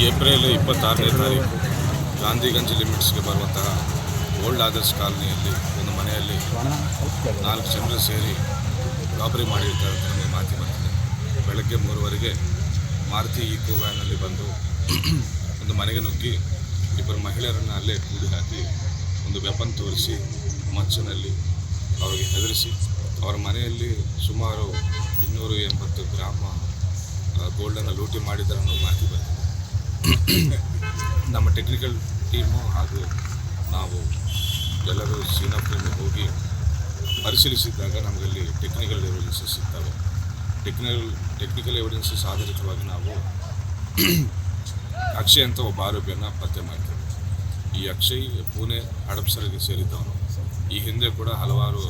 April ಇಪ್ಪತ್ತಾರನೇ ತಾರೀಕು ಗಾಂಧಿಗಂಜ್ ಲಿಮಿಟ್ಸ್ಗೆ ಬರುವಂತಹ ಓಲ್ಡ್ ಆದರ್ಶ್ ಕಾಲನಿಯಲ್ಲಿ ಒಂದು ಮನೆಯಲ್ಲಿ ನಾಲ್ಕು ಜನರು ಸೇರಿ ರಾಬರಿ ಮಾಡಿರ್ತಾರೆ ಅಂತ ನಮಗೆ ಮಾತಿ ಬರ್ತಿದೆ ಬೆಳಗ್ಗೆ ಮೂರುವರೆಗೆ ಮಾರುತಿ ಈಕೋ ವ್ಯಾನಲ್ಲಿ ಬಂದು ಒಂದು ಮನೆಗೆ ನುಗ್ಗಿ ಇಬ್ಬರು ಮಹಿಳೆಯರನ್ನು ಅಲ್ಲೇ ಕೂಡಿ ಹಾಕಿ ಒಂದು ವೆಪನ್ ತೋರಿಸಿ ಮಚ್ಚಿನಲ್ಲಿ ಅವರಿಗೆ ಹೆದರಿಸಿ ಅವರ ಮನೆಯಲ್ಲಿ ಸುಮಾರು ಇನ್ನೂರು ಎಂಬತ್ತು ಗ್ರಾಮ ಗೋಲ್ಡನ್ನು ಲೂಟಿ ಮಾಡಿದ್ದಾರೆ ಅನ್ನೋ ಮಾತಿ ಬರ್ತಿದೆ ನಮ್ಮ ಟೆಕ್ನಿಕಲ್ ಟೀಮು ಹಾಗೂ ನಾವು ಎಲ್ಲರೂ ಸೀನ್ ಆಫ್ ಹೋಗಿ ಪರಿಶೀಲಿಸಿದಾಗ ನಮಗಲ್ಲಿ ಟೆಕ್ನಿಕಲ್ ಎವಿಡೆನ್ಸಸ್ ಸಿಗ್ತವೆ. ಟೆಕ್ನಿಕಲ್ ಟೆಕ್ನಿಕಲ್ ಎವಿಡೆನ್ಸಸ್ ಆಧಾರಿತವಾಗಿ ನಾವು ಅಕ್ಷಯ್ ಅಂತ ಒಬ್ಬ ಆರೋಪಿಯನ್ನು ಪತ್ತೆ ಮಾಡ್ತೇವೆ. ಈ ಅಕ್ಷಯ್ ಪುಣೆ ಹಡಪ್ಸರಿಗೆ ಸೇರಿದ್ದವನು. ಈ ಹಿಂದೆ ಕೂಡ ಹಲವಾರು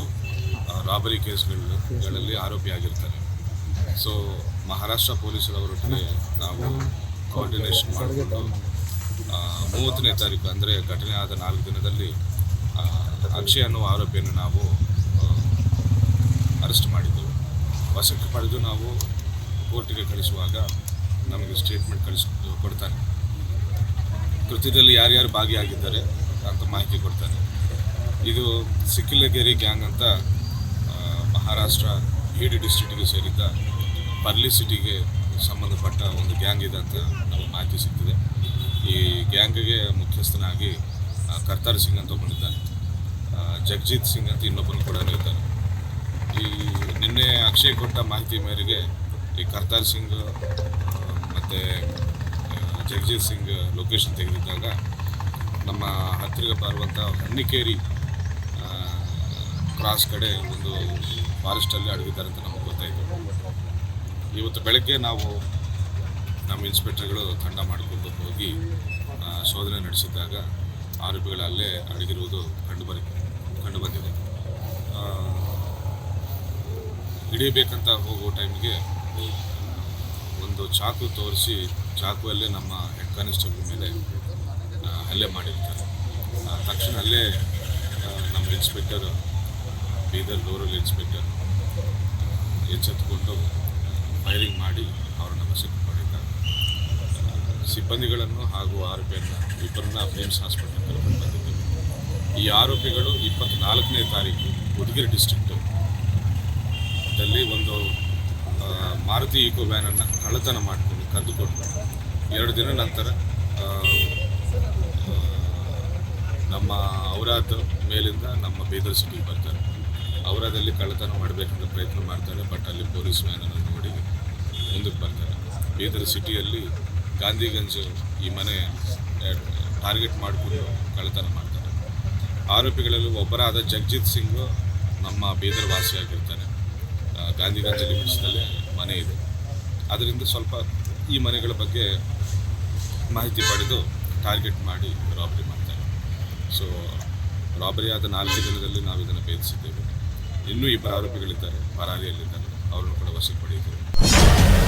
ರಾಬರಿ ಕೇಸ್ಗಳಲ್ಲಿ ಆರೋಪಿಯಾಗಿರ್ತಾರೆ. ಸೊ ಮಹಾರಾಷ್ಟ್ರ ಪೊಲೀಸರವರೊಟ್ಟಿಗೆ ನಾವು ಕೋಆರ್ಡಿನೇಷನ್ ಮಾಡಿಕೊಂಡು ಮೂವತ್ತನೇ ತಾರೀಕು ಅಂದರೆ ಘಟನೆ ಆದ ನಾಲ್ಕು ದಿನದಲ್ಲಿ ಅಕ್ಷಯ್ ಅನ್ನುವ ಆರೋಪಿಯನ್ನು ನಾವು ಅರೆಸ್ಟ್ ಮಾಡಿದ್ದೆವು ವಶಕ್ಕೆ ಪಡೆದು ನಾವು ಕೋರ್ಟಿಗೆ ಕಳಿಸುವಾಗ ನಮಗೆ ಸ್ಟೇಟ್ಮೆಂಟ್ ಕಳಿಸ್ ಕೊಡ್ತಾನೆ ಕೃತ್ಯದಲ್ಲಿ ಯಾರ್ಯಾರು ಭಾಗಿಯಾಗಿದ್ದಾರೆ ಅಂತ ಮಾಹಿತಿ ಕೊಡ್ತಾನೆ ಇದು ಸಿಕ್ಕಿಲಗೇರಿ ಗ್ಯಾಂಗ್ ಅಂತ ಮಹಾರಾಷ್ಟ್ರ ಈಡಿ ಡಿಸ್ಟ್ರಿಕ್ಟಿಗೆ ಸೇರಿದ್ದ ಪರ್ಲಿ ಸಿಟಿಗೆ ಸಂಬಂಧಪಟ್ಟ ಒಂದು ಗ್ಯಾಂಗ್ ಇದೆ ಅಂತ ನಮಗೆ ಮಾಹಿತಿ ಸಿಗ್ತಿದೆ. ಈ ಗ್ಯಾಂಗ್ಗೆ ಮುಖ್ಯಸ್ಥನಾಗಿ ಕರ್ತಾರ್ ಸಿಂಗ್ ಅಂತ ಒಬ್ಬನಿದ್ದಾನೆ. ಜಗಜಿತ್ ಸಿಂಗ್ ಅಂತ ಇನ್ನೊಬ್ಬನು ಕೂಡ ಇದ್ದಾನೆ. ಈ ನಿನ್ನೆ ಅಕ್ಷಯ್ ಕೊಟ್ಟ ಮಾಹಿತಿ ಮೇರೆಗೆ ಈ ಕರ್ತಾರ್ ಸಿಂಗ್ ಮತ್ತು ಜಗಜೀತ್ ಸಿಂಗ್ ಲೊಕೇಶನ್ ತೆಗೆದಿದ್ದಾಗ ನಮ್ಮ ಹತ್ತಿರ ಬರುವಂಥ ಹಣ್ಣಿಕೇರಿ ಕ್ರಾಸ್ ಕಡೆ ಒಂದು ಫಾರೆಸ್ಟಲ್ಲಿ ಅಡಗಿದ್ದಾರೆ ಅಂತ ನಮಗೆ ಗೊತ್ತಾಯಿತು. ಇವತ್ತು ಬೆಳಗ್ಗೆ ನಾವು ನಮ್ಮ ಇನ್ಸ್ಪೆಕ್ಟರ್ಗಳು ತಂಡ ಮಾಡಿಕೊಂಡು ಹೋಗಿ ಶೋಧನೆ ನಡೆಸಿದಾಗ ಆರೋಪಿಗಳು ಅಲ್ಲೇ ಅಡಗಿರುವುದು ಕಂಡುಬರಿ ಕಂಡುಬಂದಿದೆ ಹಿಡಿಬೇಕಂತ ಹೋಗೋ ಟೈಮ್ಗೆ ಒಂದು ಚಾಕು ತೋರಿಸಿ, ಚಾಕುವಲ್ಲೇ ನಮ್ಮ ಹೆಡ್ ಕಾನ್ಸ್ಟೇಬಲ್ ಮೇಲೆ ಹಲ್ಲೆ ಮಾಡಿರ್ತಾರೆ. ತಕ್ಷಣ ಅಲ್ಲೇ ನಮ್ಮ ಇನ್ಸ್ಪೆಕ್ಟರ್ ಬೀದರ್ ರೂರಲ್ ಇನ್ಸ್ಪೆಕ್ಟರ್ ಎಚ್ಚೆತ್ತುಕೊಂಡು ಫೈರಿಂಗ್ ಮಾಡಿ ಅವರನ್ನು ವಶಕ್ಕೆ ಮಾಡಿದ್ದಾರೆ ಸಿಬ್ಬಂದಿಗಳನ್ನು ಹಾಗೂ ಆರೋಪಿಯನ್ನು ಇಬ್ಬರನ್ನ ಫೇಮ್ಸ್ ಹಾಸ್ಪಿಟಲ್ ಕರ್ಕೊಂಡು ಬಂದಿದ್ದೀವಿ ಈ ಆರೋಪಿಗಳು ಇಪ್ಪತ್ತ್ನಾಲ್ಕನೇ ತಾರೀಕು ಉದಗಿರಿ ಡಿಸ್ಟ್ರಿಕ್ಟು ದಲ್ಲಿ ಒಂದು ಮಾರುತಿ ಈಕೋ ವ್ಯಾನನ್ನು ಕಳ್ಳತನ ಮಾಡಿಕೊಂಡು ಕರೆದುಕೊಂಡು ಎರಡು ದಿನ ನಂತರ ನಮ್ಮ ಔರಾದ್ ಮೇಲಿಂದ ನಮ್ಮ ಬೀದರ್ ಸಿಟಿಗೆ ಬರ್ತಾರೆ. ಔರಾದಲ್ಲಿ ಕಳ್ಳತನ ಮಾಡಬೇಕಂತ ಪ್ರಯತ್ನ ಮಾಡ್ತಾರೆ ಬಟ್ ಅಲ್ಲಿ ಪೊಲೀಸ್ ವ್ಯಾನನ್ನು ನೋಡಿ ಮುಂದಕ್ಕೆ ಬರ್ತಾರೆ. ಬೀದರ್ ಸಿಟಿಯಲ್ಲಿ ಗಾಂಧಿಗಂಜ್ ಈ ಮನೆ ಟಾರ್ಗೆಟ್ ಮಾಡಿಕೊಂಡು ಕಳ್ಳತನ ಮಾಡ್ತಾರೆ. ಆರೋಪಿಗಳಲ್ಲಿ ಒಬ್ಬರಾದ ಜಗಜೀತ್ ಸಿಂಗ್ ನಮ್ಮ ಬೀದರ್ ವಾಸಿಯಾಗಿರ್ತಾನೆ ಆ, ಗಾಂಧಿಗಂಜ್ ಲಿಮಿಟ್ಸ್ನಲ್ಲೇ ಮನೆ ಇದೆ. ಅದರಿಂದ ಸ್ವಲ್ಪ ಈ ಮನೆಗಳ ಬಗ್ಗೆ ಮಾಹಿತಿ ಪಡೆದು ಟಾರ್ಗೆಟ್ ಮಾಡಿ ರಾಬರಿ ಮಾಡ್ತಾರೆ. ಸೊ ರಾಬರಿ ಆದ ನಾಲ್ಕು ದಿನದಲ್ಲಿ ನಾವು ಇದನ್ನು ಭೇದಿಸಿದ್ದೇವೆ. ಇನ್ನೂ ಇಬ್ಬರು ಆರೋಪಿಗಳಿದ್ದಾರೆ ಪರಾರಿಯಲ್ಲಿದ್ದಾರೆ. ಅವರನ್ನು ಕೂಡ ವಶಕ್ಕೆ ಪಡೆಯುತ್ತೇವೆ